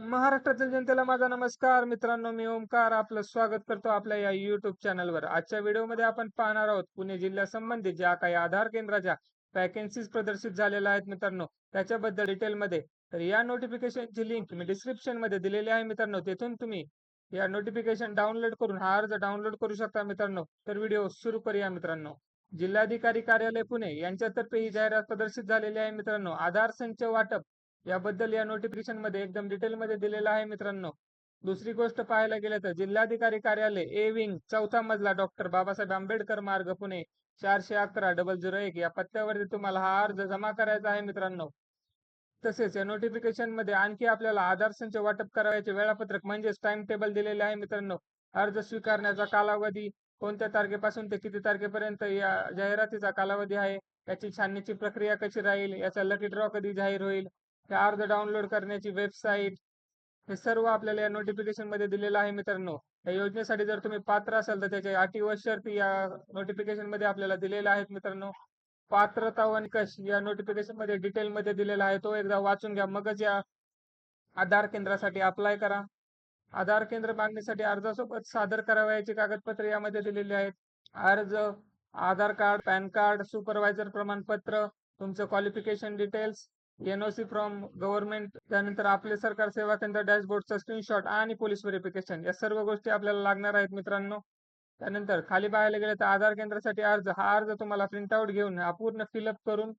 महाराष्ट्रातील जनतेला माझा नमस्कार. मित्रांनो मी ओमकार आपलं स्वागत करतो आपल्या या युट्यूब चॅनलवर आजच्या व्हिडिओमध्ये आपण पाहणार आहोत पुणे जिल्ह्या संबंधित ज्या काही आधार केंद्राच्या वॅकन्सीज प्रदर्शित झालेल्या आहेत मित्रांनो त्याच्याबद्दल डिटेलमध्ये तर या नोटिफिकेशनची लिंक मी डिस्क्रिप्शनमध्ये दिलेली आहे मित्रांनो तेथून तुम्ही या नोटिफिकेशन डाउनलोड करून हा अर्ज डाउनलोड करू शकता मित्रांनो. तर व्हिडिओ सुरू करूया मित्रांनो. जिल्हाधिकारी कार्यालय पुणे यांच्यातर्फे ही जाहिरात प्रदर्शित झालेली आहे मित्रांनो. आधार संच वाटप याबद्दल या नोटिफिकेशनमध्ये एकदम डिटेल मध्ये दिलेलं आहे मित्रांनो. दुसरी गोष्ट पाहायला गेलं तर जिल्हाधिकारी कार्यालय ए विंग चौथा मजला डॉक्टर बाबासाहेब आंबेडकर मार्ग पुणे चारशे अकरा डबल झिरो एक या पत्त्यावरती तुम्हाला हा अर्ज जमा करायचा आहे मित्रांनो. तसेच या नोटिफिकेशनमध्ये आणखी आपल्याला आधार संच वाटप करावयाचे वेळापत्रक म्हणजेच टाइम टेबल दिलेले आहे मित्रांनो. अर्ज स्वीकारण्याचा कालावधी कोणत्या तारखेपासून ते किती तारखेपर्यंत या जाहिरातीचा कालावधी आहे याची छाननीची प्रक्रिया कशी राहील याचा लकी ड्रॉ कधी जाहीर होईल हे अर्ज डाउनलोड करण्याची वेबसाईट हे सर्व आपल्याला या नोटिफिकेशनमध्ये दिलेलं आहे मित्रांनो. या योजनेसाठी जर तुम्ही पात्र असाल तर त्याच्या अटी व शर्ती या नोटिफिकेशनमध्ये आपल्याला दिलेल्या आहेत मित्रांनो. पात्रता व निकष या नोटिफिकेशनमध्ये डिटेल मध्ये दिलेला आहे. तो एकदा वाचून घ्या. मगच या आधार केंद्रासाठी अप्लाय करा. आधार केंद्र मागणीसाठी अर्जासोबत सादर करावयाची कागदपत्रे यामध्ये दिलेली आहेत. अर्ज Aadhaar card PAN card supervisor प्रमाणपत्र तुमचं qualification details NOC from government त्यानंतर आपले सरकार सेवा केंद्र डॅशबोर्डचा स्क्रीनशॉट आणि पोलीस व्हेरिफिकेशन या सर्व गोष्टी आपल्याला लागणार आहेत मित्रांनो. त्यानंतर खाली पाहायला गेलं तर आधार केंद्रासाठी अर्ज. हा अर्ज तुम्हाला प्रिंटआउट घेऊन हा पूर्ण फिलअप करून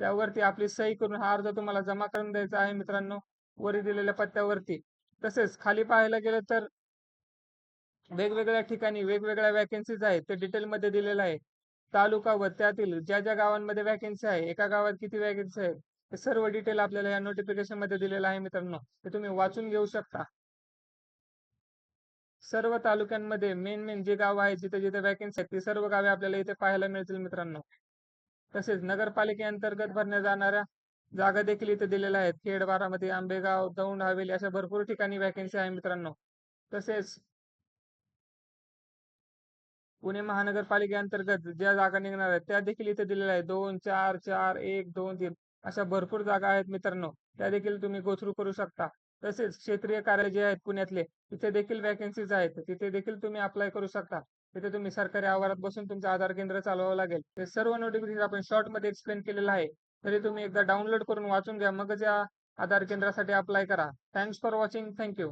त्यावरती आपली सही करून हा अर्ज तुम्हाला जमा करून द्यायचा आहे मित्रांनो. वरी दिलेल्या पत्त्यावरती. तसेच खाली पाहायला गेलं तर वेगवेगळ्या ठिकाणी वेगवेगळ्या वॅकन्सीज आहेत. ते डिटेलमध्ये दिलेलं आहे. तालुका व त्यातील ज्या ज्या गावांमध्ये वॅकन्सी आहे एका गावात किती वॅकन्सी आहे सर्व डिटेल आपल्याला या नोटिफिकेशनमध्ये दिलेलं आहे मित्रांनो. ते तुम्ही वाचून घेऊ शकता. सर्व तालुक्यांमध्ये मेन मेन जे गाव आहेत जिथे जिथे वॅकन्सी आहेत ती सर्व गावे आपल्याला इथे पाहायला मिळतील मित्रांनो. तसेच नगरपालिकेअंतर्गत भरण्या जाणाऱ्या जागा देखील इथे दिलेल्या आहेत. खेड बारामती आंबेगाव दौंड हवेली अशा भरपूर ठिकाणी वॅकन्सी आहे मित्रांनो. तसेच पुणे महानगरपालिकेअंतर्गत ज्या जागा निघणार आहेत त्या देखील इथे दिलेल्या आहेत. दोन चार चार एक दोन तीन. अशा भरपूर जागा आहेत मित्रांनो. त्या देखील तुम्ही गोथ्रू करू शकता. तसेच क्षेत्रीय कार्य जे आहेत पुण्यातले तिथे देखील वॅकन्सीज आहेत. तिथे देखील तुम्ही अप्लाय करू शकता. तिथे तुम्ही सरकारी आवारात बसून तुमचं आधार केंद्र चालवावं लागेल. ते सर्व नोटिफिकेशन आपण शॉर्टमध्ये एक्सप्लेन केलेलं आहे. तरी तुम्ही एकदा डाउनलोड करून वाचून घ्या. मग या आधार केंद्रासाठी अप्लाय करा. Thanks for watching thank you